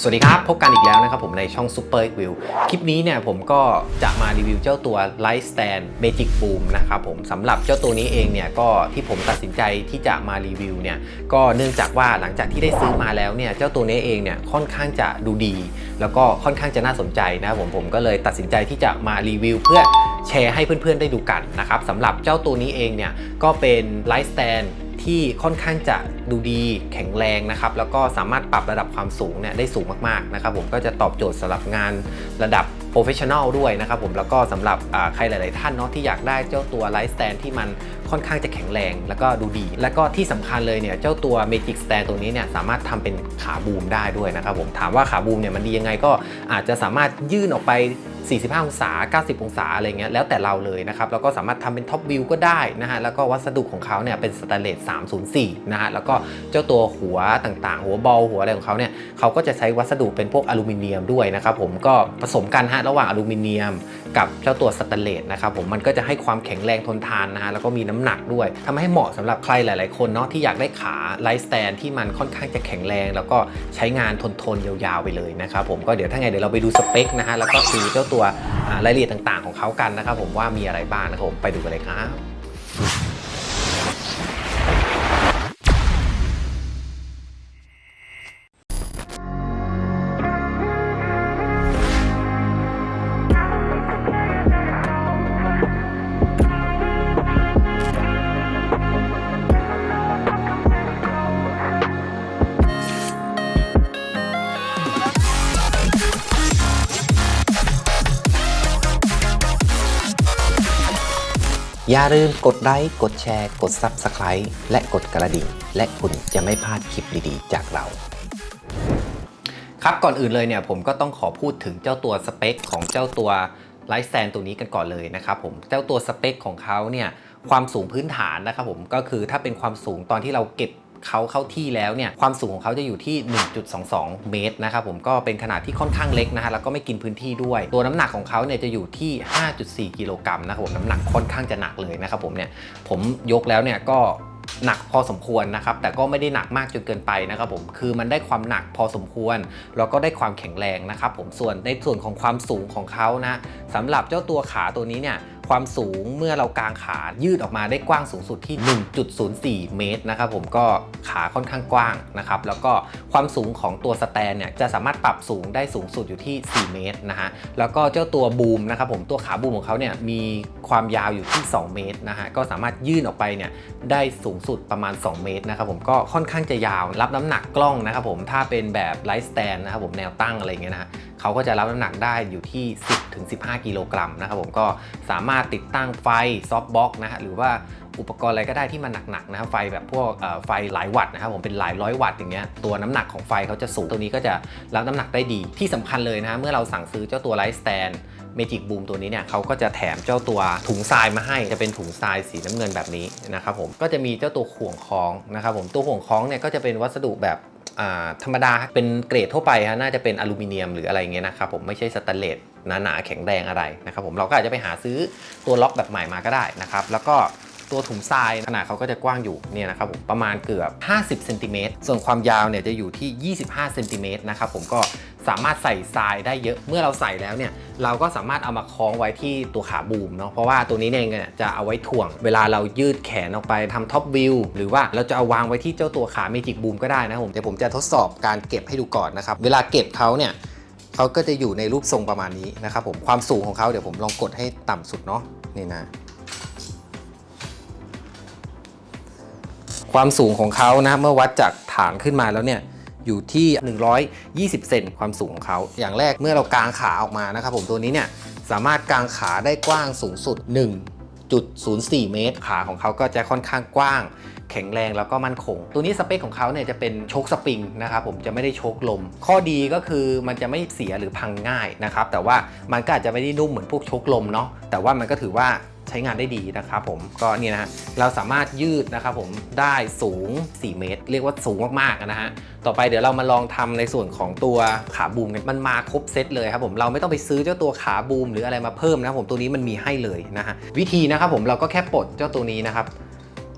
สวัสดีครับ พบกันอีกแล้วนะครับผมในช่อง Super X View คลิปนี้เนี่ยผมก็จะมารีวิวเจ้าตัว Light Stand Magic Boom นะครับผมสำหรับเจ้าตัวนี้เองเนี่ยก็ที่ผมตัดสินใจที่จะมารีวิวเนี่ยก็เนื่องจากว่าหลังจากที่ได้ซื้อมาแล้วเนี่ยเจ้าตัวนี้เองเนี่ยค่อนข้างจะดูดี แล้วก็ค่อนข้างจะน่าสนใจนะครับผมผมก็เลยตัดสินใจที่จะมารีวิวเพื่อแชร์ให้เพื่อนๆได้ดูกันนะครับสำหรับเจ้าตัวนี้เองเนี่ยก็เป็น Light Stand ที่ค่อนข้างจะดูดีแข็งแรงนะครับ แล้วก็สามารถปรับระดับความสูงเนี่ยได้สูงมากๆนะครับ ผมก็จะตอบโจทย์สำหรับงานระดับโปรเฟชชั่นอลด้วยนะครับผมแล้วก็สำหรับใครหลาย ๆ ท่านเนาะที่อยากได้เจ้าตัวไลท์สแตนที่มันค่อนข้างจะแข็งแรงแล้วก็ดูดี แล้วก็ที่สำคัญเลยเนี่ยเจ้าตัว Magic Stand ตัวนี้เนี่ยสามารถทำเป็นขาบูมได้ด้วยนะครับผมถามว่าขาบูมเนี่ยมันดียังไงก็อาจจะสามารถยื่นออกไป 45 องศา 90 องศาอะไรเงี้ยแล้วแต่เราเลยนะครับแล้วก็สามารถทำเป็นท็อปวิวก็ได้นะฮะแล้วก็วัสดุของเขาเนี่ยเป็นสแตนเลส304 นะฮะแล้วก็เจ้าตัวหัวต่างๆ หัวบอลหัวอะไรของเขาเนี่ยเขาก็จะใช้วัสดุเป็นพวกอลูมิเนียมด้วยนะครับผมก็ผสมกันฮะระหว่างอลูมิเนียม กับเจ้าตัวสแตนเลสนะครับผมมันก็จะให้ความแข็งแรงทนทานนะฮะแล้วก็มีน้ำหนักด้วยทำให้เหมาะสำหรับใครหลาย ๆ คนเนาะที่อยากได้ขาไลท์สแตนที่มันค่อนข้างจะแข็งแรง แล้วก็ใช้งานทนทนยาว ๆ ไปเลยนะครับผมก็เดี๋ยวถ้าไงเดี๋ยวเราไปดูสเปคนะฮะแล้วก็ดูเจ้าตัวรายละเอียดต่าง ๆ ของเขากันนะครับผมว่ามีอะไรบ้างนะครับผมไปดูกันเลยครับ อย่าลืมกดไลค์ กดแชร์ กด Subscribe และกดกระดิ่ง และคุณจะไม่พลาดคลิปดีๆ จากเรา ครับก่อนอื่นเลยเนี่ยผมก็ต้องขอพูดถึงเจ้าตัวสเปคของเจ้าตัวไลท์แซนตัวนี้กันก่อนเลยนะครับผมเจ้าตัวสเปคของเขาเนี่ยความสูงพื้นฐานนะครับผมก็คือถ้าเป็นความสูงตอนที่เราเก็บ เขาเข้าที่แล้วเนี่ยความสูงของเขาจะอยู่ที่ 1.22 เมตรนะครับผมก็เป็นขนาดที่ค่อนข้างเล็กนะฮะแล้วก็ไม่กินพื้นที่ด้วย ตัวน้ำหนักของเขาเนี่ยจะอยู่ที่ 5.4 กิโลกรัมนะครับผมน้ำหนักค่อนข้างจะหนักเลยนะครับผมเนี่ยผมยกแล้วเนี่ยก็หนักพอสมควรนะครับแต่ก็ไม่ได้หนักมากจนเกินไปนะครับผมคือมันได้ความหนักพอสมควร แล้วก็ได้ความแข็งแรงนะครับผมส่วนในส่วนของความสูงของเขานะสำหรับเจ้าตัวขาตัวนี้เนี่ย ความสูงเมื่อเรากางขายืดออกมาได้กว้างสูงสุดที่ 1.04 เมตรนะครับผมก็ขาค่อนข้างกว้างนะครับแล้วก็ความสูงของตัวสแตนเนี่ยจะสามารถปรับสูงได้สูงสุดอยู่ที่ 4 เมตรนะฮะแล้วก็เจ้าตัวบูมนะครับผมตัวขาบูมของเขาเนี่ยมีความยาวอยู่ที่ 2 เมตรนะฮะก็สามารถยื่นออกไปเนี่ยได้สูงสุดประมาณ 2 เมตรนะครับผมก็ค่อนข้างจะยาวรับน้ำหนักกล้องนะครับผมถ้าเป็นแบบไลฟ์สแตนนะครับผมแนวตั้งอะไรเงี้ยนะฮะ เขาก็จะรับน้ำหนักได้อยู่ที่ 10ถึง15 กิโลกรัมนะครับผมก็สามารถติดตั้งไฟซอฟต์บ็อกนะฮะหรือว่าอุปกรณ์อะไรก็ได้ที่มันหนักๆนะครับไฟแบบพวกไฟหลายวัตต์นะครับผมเป็นหลายร้อยวัตต์อย่างเงี้ยตัวน้ำหนักของไฟเขาจะสูงตัวนี้ก็จะรับน้ำหนักได้ดี ที่สำคัญเลยนะฮะเมื่อเราสั่งซื้อเจ้าตัวไลฟ์สแตนเมจิกบูมตัวนี้เนี่ยเขาก็จะแถมเจ้าตัวถุงทรายมาให้ จะเป็นถุงทรายสีน้ำเงินแบบนี้นะครับผมก็จะมีเจ้าตัวห่วงคล้องนะครับผมตัวห่วงคล้องเนี่ยก็จะเป็นวัสดุแบบ ธรรมดาเป็นเกรดทั่วไปฮะน่าจะเป็นอลูมิเนียมหรืออะไรเงี้ยนะครับผมไม่ใช่สแตนเลสหนาๆแข็งแรงอะไรนะครับผมเราก็อาจจะไปหาซื้อตัวล็อกแบบใหม่มาก็ได้นะครับแล้วก็ ตัวถุงทรายขนาดเขาก็จะกว้างอยู่เนี่ยนะครับผมประมาณเกือบ 50เซนติเมตรส่วนความยาวเนี่ยจะอยู่ที่ 25เซนติเมตรนะครับผมก็สามารถใส่ทรายได้เยอะเมื่อเราใส่แล้วเนี่ยเราก็สามารถเอามาคล้องไว้ที่ตัวขาบูมเนาะเพราะว่าตัวนี้เองเนี่ยจะเอาไว้ถ่วง เวลาเรายืดแขนออกไปทำท็อปวิวหรือว่าเราจะเอาวางไว้ที่เจ้าตัวขาเมจิกบูมก็ได้นะผมเดี๋ยวผมจะทดสอบการเก็บให้ดูก่อนนะครับเวลาเก็บเขาเนี่ยเขาก็จะอยู่ในรูปทรงประมาณนี้นะครับผมความสูงของเขาเดี๋ยวผมลองกดให้ต่ำสุดเนาะนี่นะ ความสูงของเขานะเมื่อวัดจากฐานขึ้นมาแล้วเนี่ยอยู่ที่ 120 เซนความสูงของเขาอย่างแรกเมื่อเรากางขาออกมานะครับผมตัวนี้เนี่ยสามารถกางขาได้กว้างสูงสุด 1.04 เมตร ขาของเขาก็จะค่อนข้างกว้าง แข็งแรงแล้วก็มั่นคง ตัวนี้สเปคของเขาเนี่ยจะเป็นโชคสปริงนะครับผมจะไม่ได้โชคลม ข้อดีก็คือมันจะไม่เสียหรือพังง่ายนะครับแต่ว่ามันก็อาจจะไม่ได้นุ่มเหมือนพวกโชคลมเนาะแต่ว่ามันก็ถือว่า ช้งานได้ดีนะครับผมก็นี่นะฮะเราสามารถยืดนะครับผมได้สูง 4 เมตร เรียกว่าสูงมากๆนะฮะต่อไปเดี๋ยวเรามาลองทำในส่วนของตัวขาบูมกันมันมาครบเซตเลยครับผมเราไม่ต้องไปซื้อเจ้าตัวขาบูมหรืออะไรมาเพิ่มนะครับผมตัวนี้มันมีให้เลยนะฮะวิธีนะครับผมเราก็แค่ปลดเจ้าตัวนี้นะครับ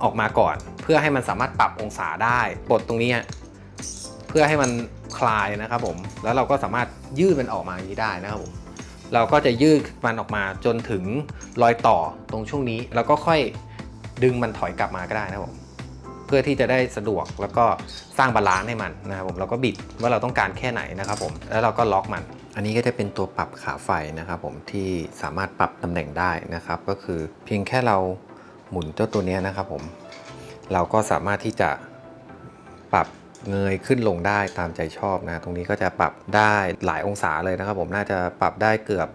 ออกมาก่อนเพื่อให้มันสามารถปรับองศาได้ปลดตรงนี้เพื่อให้มันคลายนะครับผมแล้วเราก็สามารถยืดมันออกมาอย่างนี้ได้นะครับผม เราก็จะยืดมันออกมาจนถึงรอยต่อตรงช่วงนี้ แล้วก็ค่อยดึงมันถอยกลับมาก็ได้นะครับผมเพื่อที่จะได้สะดวกแล้วก็สร้างบาลานซ์ให้มันนะครับผมเราก็บิดว่าเราต้องการแค่ไหนนะครับผมแล้วเราก็ล็อกมัน อันนี้ก็จะเป็นตัวปรับขาไฟนะครับผมที่สามารถปรับตำแหน่งได้นะครับ ก็คือเพียงแค่เราหมุนเจ้าตัวนี้นะครับผมเราก็สามารถที่จะปรับ เงยขึ้นลงได้ตามใจชอบนะ ตรงนี้ก็จะปรับได้หลายองศาเลยนะครับผมน่าจะปรับได้เกือบ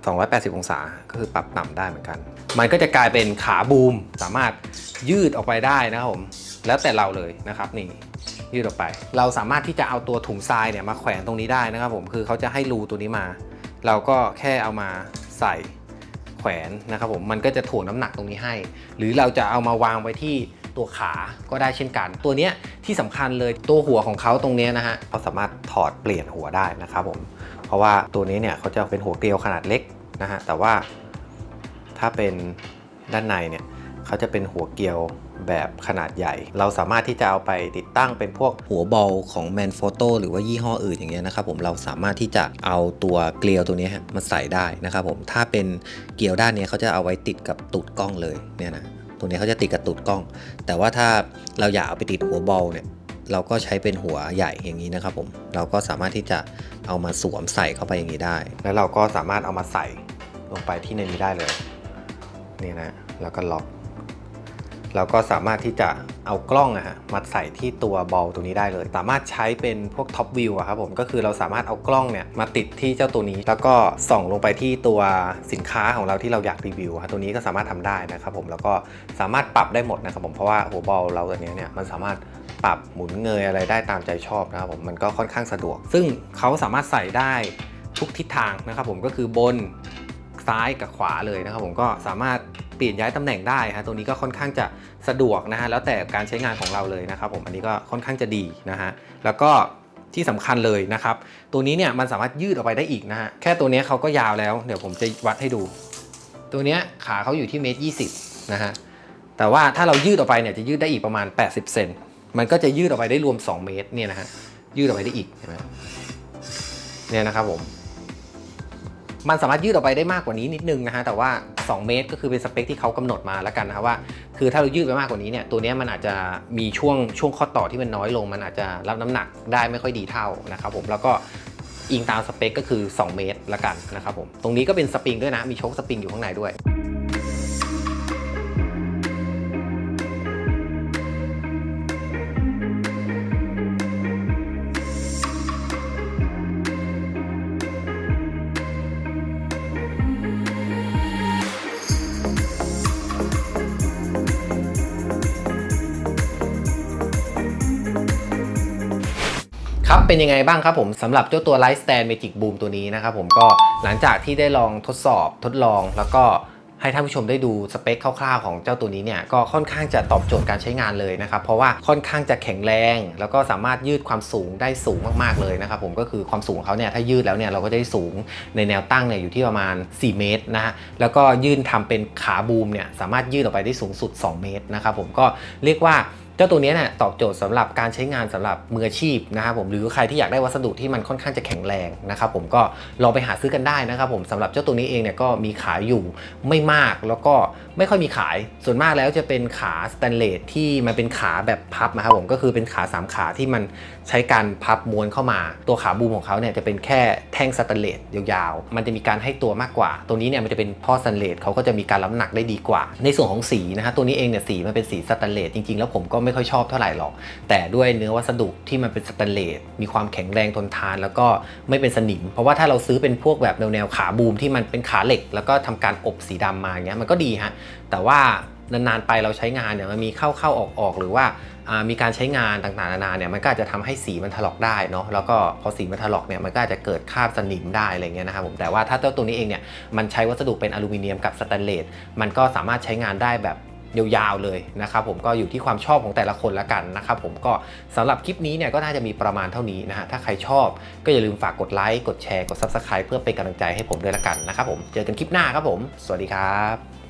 280 องศา ก็คือปรับต่ำได้เหมือนกัน มันก็จะกลายเป็นขาบูมสามารถยืดออกไปได้นะครับผมแล้วแต่เราเลยนะครับนี่ยืดออกไป เราสามารถที่จะเอาตัวถุงทรายเนี่ยมาแขวนตรงนี้ได้นะครับผมคือเขาจะให้รูตัวนี้มา เราก็แค่เอามาใส่แขวนนะครับผมมันก็จะถ่วงน้ำหนักตรงนี้ให้ หรือเราจะเอามาวางไว้ที่ ตัวขาก็ได้เช่นกัน ตัวเนี้ยที่สำคัญเลยตัวหัวของเขาตรงเนี้ยนะฮะเขาสามารถถอดเปลี่ยนหัวได้นะครับผมเพราะว่าตัวนี้เนี่ยเขาจะเป็นหัวเกลียวขนาดเล็กนะฮะแต่ว่าถ้าเป็นด้านในเนี่ยเขาจะเป็นหัวเกลียวแบบขนาดใหญ่ เราสามารถที่จะเอาไปติดตั้งเป็นพวกหัวบอลของ Manfrotto หรือว่ายี่ห้ออื่นอย่างเงี้ยนะครับผมเราสามารถที่จะเอาตัวเกลียวตัวนี้ฮะมาใส่ได้นะครับผมถ้าเป็นเกลียวด้านนี้เขาจะเอาไว้ติดกับตูดกล้องเลยเนี่ยนะ ตัวนี้เขาจะติดกับตูดกล้อง แต่ว่าถ้าเราอยากเอาไปติดหัวบอลเนี่ยเราก็ใช้เป็นหัวใหญ่อย่างนี้นะครับผมเราก็สามารถที่จะเอามาสวมใส่เข้าไปอย่างนี้ได้ แล้วเราก็สามารถเอามาใส่ลงไปที่ในนี้ได้เลยนี่นะแล้วก็ล็อก เราก็สามารถที่จะเอากล้องอะฮะมาใส่ที่ตัวบอลตัวนี้ได้เลย สามารถใช้เป็นพวกท็อปวิวอะครับผมก็คือเราสามารถเอากล้องเนี่ยมาติดที่เจ้าตัวนี้ แล้วก็ส่องลงไปที่ตัวสินค้าของเราที่เราอยากรีวิวฮะตัวนี้ก็สามารถทำได้นะครับผมแล้วก็สามารถปรับได้หมดนะครับผมเพราะว่าหัวบอลเราตัวนี้เนี่ยมันสามารถปรับหมุนเงยอะไรได้ตามใจชอบนะครับผมมันก็ค่อนข้างสะดวก ซึ่งเขาสามารถใส่ได้ทุกทิศทางนะครับผมก็คือบน ซ้ายกับขวาเลยนะครับผมก็สามารถเปลี่ยนย้ายตำแหน่งได้ฮะตัวนี้ก็ค่อนข้างจะสะดวกนะฮะแล้วแต่การใช้งานของเราเลยนะครับผมอันนี้ก็ค่อนข้างจะดีนะฮะแล้วก็ที่สำคัญเลยนะครับ ตัวนี้เนี่ยมันสามารถยืดออกไปได้อีกนะฮะ แค่ตัวนี้เขาก็ยาวแล้ว เดี๋ยวผมจะวัดให้ดู ตัวเนี้ยขาเขาอยู่ที่เมตรยี่สิบนะฮะ แต่ว่าถ้าเรายืดออกไปเนี่ยจะยืดได้อีกประมาณ 80 เซน มันก็จะยืดออกไปได้รวม 2 เมตรเนี่ยนะฮะ ยืดออกไปได้อีกเห็นไหมเนี่ยนะครับผม มันสามารถยืดออกไปได้มากกว่านี้นิดนึงนะฮะแต่ว่า 2 เมตรก็คือเป็นสเปคที่เขากำหนดมาแล้วกันนะว่า คือถ้าเรายืดไปมากกว่านี้เนี่ยตัวนี้มันอาจจะมีช่วงช่วงข้อต่อที่มันน้อยลง มันอาจจะรับน้ำหนักได้ไม่ค่อยดีเท่านะครับผมแล้วก็อิงตามสเปคก็คือ 2 เมตรละกันนะครับผมตรงนี้ก็เป็นสปริงด้วยนะมีโชคสปริงอยู่ข้างในด้วย เป็นยังไงบ้างครับผมสำหรับเจ้าตัว Light Stand Magic Boom ตัวนี้นะครับผมก็หลังจากที่ได้ลองทดสอบทดลองแล้วก็ให้ท่านผู้ชมได้ดูสเปคคร่าวๆของเจ้าตัวนี้เนี่ยก็ค่อนข้างจะตอบโจทย์การใช้งานเลยนะครับเพราะว่าค่อนข้างจะแข็งแรง แล้วก็สามารถยืดความสูงได้สูงมากๆเลยนะครับผมก็คือความสูงของเขาเนี่ยถ้ายืดแล้วเนี่ยเราก็จะได้สูงในแนวตั้งเนี่ยอยู่ที่ประมาณ 4 เมตรนะฮะแล้วก็ยื่นทำเป็นขาบูมเนี่ยสามารถยืดออกไปได้สูงสุด 2 เมตรนะครับผมก็เรียกว่า จ้าตัวนี้เนี่ยตอบโจทย์สำหรับการใช้งานสำหรับมืออาชีพนะครับผมหรือใครที่อยากได้วัสดุที่มันค่อนข้างจะแข็งแรงนะครับผมก็ลองไปหาซื้อกันได้นะครับผมสำหรับเจ้าตัวนี้เองเนี่ยก็มีขายอยู่ไม่มากแล้วก็ไม่ค่อยมีขายส่วนมากแล้วจะเป็นขาสแตนเลสที่มันเป็นขาแบบพับนะครับผมก็คือเป็นขาสามขาที่มันใช้การพับม้วนเข้ามา ตัวขาบูมของเขาเนี่ยจะเป็นแค่แท่งสแตนเลสยาวๆ มันจะมีการให้ตัวมากกว่า ตัวนี้เนี่ยมันจะเป็นท่อสแตนเลสเขาก็จะมีการรับหนักได้ดีกว่า ในส่วนของสีนะฮะตัวนี้เองเนี่ยสีมันเป็นสีสแตนเลสจริงๆแล้วผมก็ไม่ไม่ค่อยชอบเท่าไหร่หรอก แต่ด้วยเนื้อวัสดุที่มันเป็นสแตนเลสมีความแข็งแรงทนทาน แล้วก็ไม่เป็นสนิม เพราะว่าถ้าเราซื้อเป็นพวกแบบแนวๆขาบูมที่มันเป็นขาเหล็ก แล้วก็ทำการอบสีดำมาอย่างเงี้ยมันก็ดีฮะแต่ว่านานๆไปเราใช้งานเนี่ยมันมีเข้าๆออกๆหรือว่ามีการใช้งานต่างๆนานาเนี่ยมันก็อาจจะทำให้สีมันถลอกได้เนาะแล้วก็พอสีมันถลอกเนี่ยมันก็อาจจะเกิดคราบสนิมได้อะไรเงี้ยนะครับผมแต่ว่าถ้าเจ้าตัวนี้เองเนี่ยมันใช้วัสดุเป็นอลูมิเนียมกับสแตนเลสมันก็สามารถใช้งานได้แบบ ยาวๆเลยนะครับผมก็อยู่ที่ความชอบของแต่ละคนละกันนะครับผมก็สำหรับคลิปนี้เนี่ยก็น่าจะมีประมาณเท่านี้นะฮะถ้าใครชอบก็อย่าลืมฝากกดไลค์กดแชร์กด Subscribe เพื่อเป็นกำลังใจให้ผมด้วยละกันนะครับผมเจอกันคลิปหน้าครับผม สวัสดีครับ